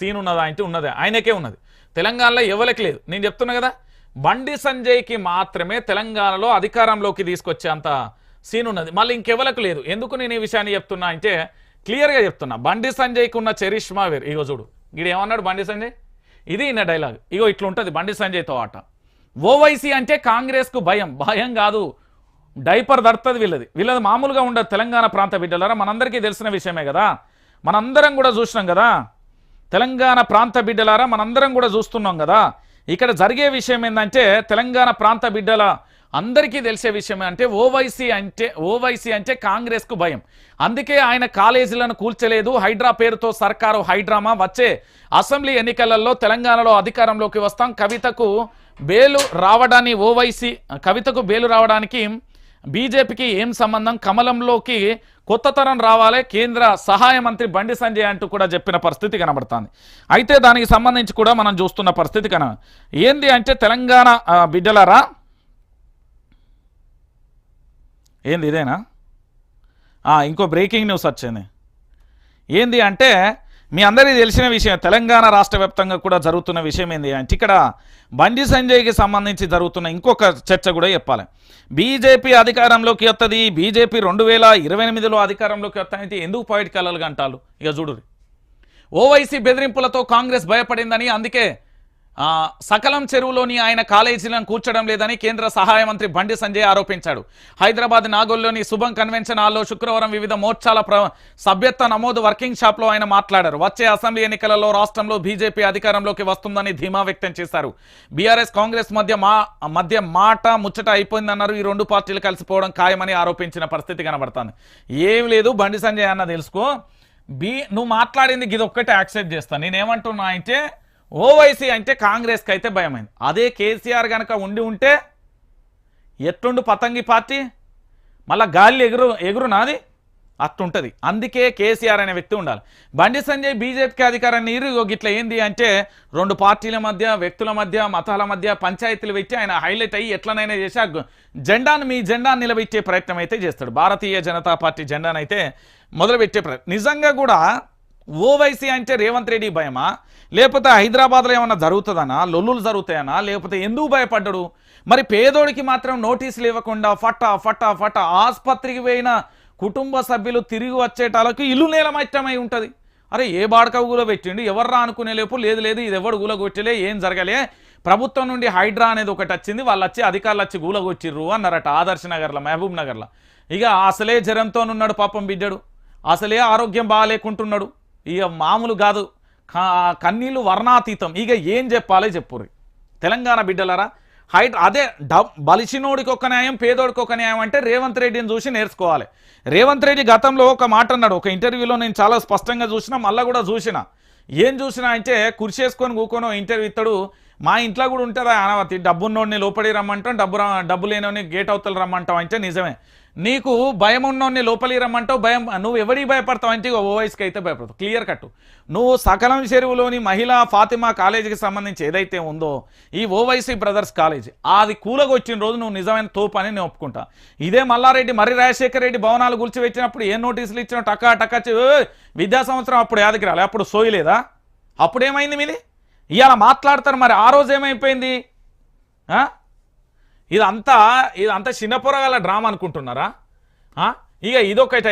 Scene ఉన్నదా అంటే ఉన్నదే ఆయనకే ఉన్నది. తెలంగాణలో ఎవరికి లేదు. నేను చెప్తున్నా కదా బండి సంజయ్కి మాత్రమే తెలంగాణలో అధికారంలోకి తీసుకొచ్చే అంత సీన్ ఉన్నది. మళ్ళీ ఇంకెవలకు లేదు. ఎందుకు నేను ఈ విషయాన్ని చెప్తున్నా అంటే క్లియర్గా చెప్తున్నా. బండి సంజయ్కి ఉన్న చరిష్మా వేరు. ఇగో చూడు. ఈడు ఏమన్నాడు బండి సంజయ్? ఇది ఇన్న డైలాగ్. ఇగో ఇట్లుంటుంది బండి సంజయ్తో ఆట. ఓవైసీ అంటే కాంగ్రెస్కు భయం. భయం కాదు. డైపర్ దడుతుంది వీళ్ళది. వీళ్ళది మామూలుగా ఉండదు తెలంగాణ ప్రాంత బిడ్డలారా? మనందరికీ తెలిసిన విషయమే కదా. మనందరం కూడా చూసినాం కదా. తెలంగాణ ప్రాంత బిడ్డలారా మనందరం కూడా చూస్తున్నాం కదా. ఇక్కడ జరిగే విషయం ఏంటంటే తెలంగాణ ప్రాంత బిడ్డల అందరికీ తెలిసే విషయం అంటే ఓవైసీ అంటే ఓవైసీ అంటే కాంగ్రెస్కు భయం. అందుకే ఆయన కాలేజీలను కూల్చలేదు. హైడ్రా పేరుతో సర్కారు హైడ్రామా వచ్చే అసెంబ్లీ ఎన్నికలలో తెలంగాణలో అధికారంలోకి వస్తాం. కవితకు బేలు రావడాన్ని ఓవైసీ కవితకు బేలు రావడానికి బీజేపీకి ఏం సంబంధం? కమలంలోకి కొత్త తరం రావాలే. కేంద్ర సహాయ మంత్రి బండి సంజయ్ అంటూ కూడా చెప్పిన పరిస్థితి కనబడుతుంది. అయితే దానికి సంబంధించి కూడా మనం చూస్తున్న పరిస్థితి కన ఏంది అంటే తెలంగాణ బిడ్డలరా? ఏంది ఇదేనా? ఇంకో బ్రేకింగ్ న్యూస్ వచ్చింది. ఏంది అంటే మీ అందరికీ తెలిసిన విషయం తెలంగాణ రాష్ట్ర వ్యాప్తంగా కూడా జరుగుతున్న విషయం ఏంది అంటే ఇక్కడ బండి సంజయ్కి సంబంధించి జరుగుతున్న ఇంకొక చర్చ కూడా చెప్పాలి. బీజేపీ అధికారంలోకి వస్తుంది బీజేపీ రెండు వేల ఇరవై ఎనిమిదిలో అధికారంలోకి వస్తాయంటే ఎందుకు పాయిట్ కలలుగా అంటారు ఇక చూడు ఓవైసీ బెదిరింపులతో కాంగ్రెస్ భయపడిందని అందుకే సకలం చెరువులోని ఆయన కాలేజీలను కూర్చడం లేదని కేంద్ర సహాయ మంత్రి బండి సంజయ్ ఆరోపించాడు. హైదరాబాద్ నాగోల్లోని శుభం కన్వెన్షన్ హాల్లో శుక్రవారం వివిధ మోర్చాల ప్ర సభ్యత్వ నమోదు వర్కింగ్ షాప్లో ఆయన మాట్లాడారు. వచ్చే అసెంబ్లీ ఎన్నికలలో రాష్ట్రంలో బీజేపీ అధికారంలోకి వస్తుందని ధీమా వ్యక్తం చేశారు. బీఆర్ఎస్ కాంగ్రెస్ మధ్య మా మధ్య మాట ముచ్చట అయిపోయిందన్నారు. ఈ రెండు పార్టీలు కలిసిపోవడం ఖాయమని ఆరోపించిన పరిస్థితి కనబడుతుంది. ఏం లేదు బండి సంజయ్ అన్న తెలుసుకో. బి నువ్వు మాట్లాడింది ఇది ఒక్కటే యాక్సెప్ట్ చేస్తాను నేనేమంటున్నా అంటే ఓవైసీ అంటే కాంగ్రెస్కి అయితే భయమైంది. అదే కేసీఆర్ కనుక ఉండి ఉంటే ఎట్లుండు పతంగి పార్టీ? మళ్ళా గాలి ఎగురు ఎగురు నాది? అట్టుంటుంది అందుకే కేసీఆర్ అనే వ్యక్తి ఉండాలి. బండి సంజయ్ బీజేపీకి అధికారాన్ని ఇరుగో గిట్లా ఏంది అంటే రెండు పార్టీల మధ్య వ్యక్తుల మధ్య మతాల మధ్య పంచాయతీలు పెట్టి ఆయన హైలైట్ అయ్యి ఎట్లనైనా చేసి జెండాను మీ జెండాను నిలబెట్టే ప్రయత్నం అయితే చేస్తాడు. భారతీయ జనతా పార్టీ జెండాను అయితే మొదలుపెట్టే ప్రయత్నం నిజంగా కూడా ఓవైసీ అంటే రేవంత్ రెడ్డి భయమా? లేకపోతే హైదరాబాద్లో ఏమన్నా జరుగుతుందనా? లొల్లులు జరుగుతాయనా? లేకపోతే ఎందుకు భయపడ్డాడు? మరి పేదోడికి మాత్రం నోటీసులు ఇవ్వకుండా ఫటా ఫట్టా ఫటా ఆసుపత్రికి పోయిన కుటుంబ సభ్యులు తిరిగి వచ్చేటాలకు ఇల్లు నేలమట్టమై ఉంటుంది. అరే ఏ బాడక కూల పెట్టిండు? ఎవర్రా అనుకునే లేపు? లేదు లేదు ఇది ఎవడు గూలగొట్టలే ఏం జరగలే? ప్రభుత్వం నుండి హైడ్రా అనేది ఒకటి వచ్చింది. వాళ్ళు వచ్చి అధికారులు వచ్చి గూలగొచ్చిర్రు అన్నారట ఆదర్శ నగర్లో మహబూబ్ నగర్లో. ఇక అసలే జ్వరంతో ఉన్నాడు పాపం బిడ్డడు. అసలే ఆరోగ్యం బాగాలేకుంటున్నాడు. ఇక మామూలు కాదు. కన్నీళ్ళు వర్ణాతీతం. ఇక ఏం చెప్పాలి చెప్పుర్రి. తెలంగాణ బిడ్డలరా హైట్ అదే డబ్ బలిసినోడికి ఒక న్యాయం పేదోడికి ఒక న్యాయం అంటే రేవంత్ రెడ్డిని చూసి నేర్చుకోవాలి. రేవంత్ రెడ్డి గతంలో ఒక మాట అన్నాడు. ఒక ఇంటర్వ్యూలో నేను చాలా స్పష్టంగా చూసిన మళ్ళీ కూడా చూసిన. ఏం చూసినా అంటే కుర్చేసుకొని కూకొని ఇంటర్వ్యూ ఇస్తాడు. మా ఇంట్లో కూడా ఉంటుందా అనవతి డబ్బున్నోడిని లోపడి రమ్మంటాం డబ్బు డబ్బు లేనోని గేట్ అవతలు రమ్మంటాం అంటే నిజమే. నీకు భయం ఉన్నోడిని లోపలి రమ్మంటావు భయం నువ్వు ఎవరికి భయపడతావు అంటే ఓ వయసుకి అయితే భయపడతావు. క్లియర్ కట్టు. నువ్వు సకలం చెరువులోని మహిళా ఫాతిమా కాలేజీకి సంబంధించి ఏదైతే ఉందో ఈ ఓవైసీ బ్రదర్స్ కాలేజ్ అది కూలగొచ్చిన రోజు నువ్వు నిజమైన తోపు అని నేను ఒప్పుకుంటా. ఇదే మల్లారెడ్డి మర్రి రాజశేఖర రెడ్డి భవనాలు గుల్చివెచ్చినప్పుడు ఏ నోటీసులు ఇచ్చినా టకా టకా విద్యా సంవత్సరం అప్పుడు యాదకి రాలే అప్పుడు సోయలేదా అప్పుడు ఏమైంది మీది? ఇవాళ మాట్లాడతారు మరి ఆ రోజు ఏమైపోయింది? ఆ? ఇదంతా ఇదంతా చిన్నపురగల డ్రామా అనుకుంటున్నారా ఆ? ఇక ఇదొకటి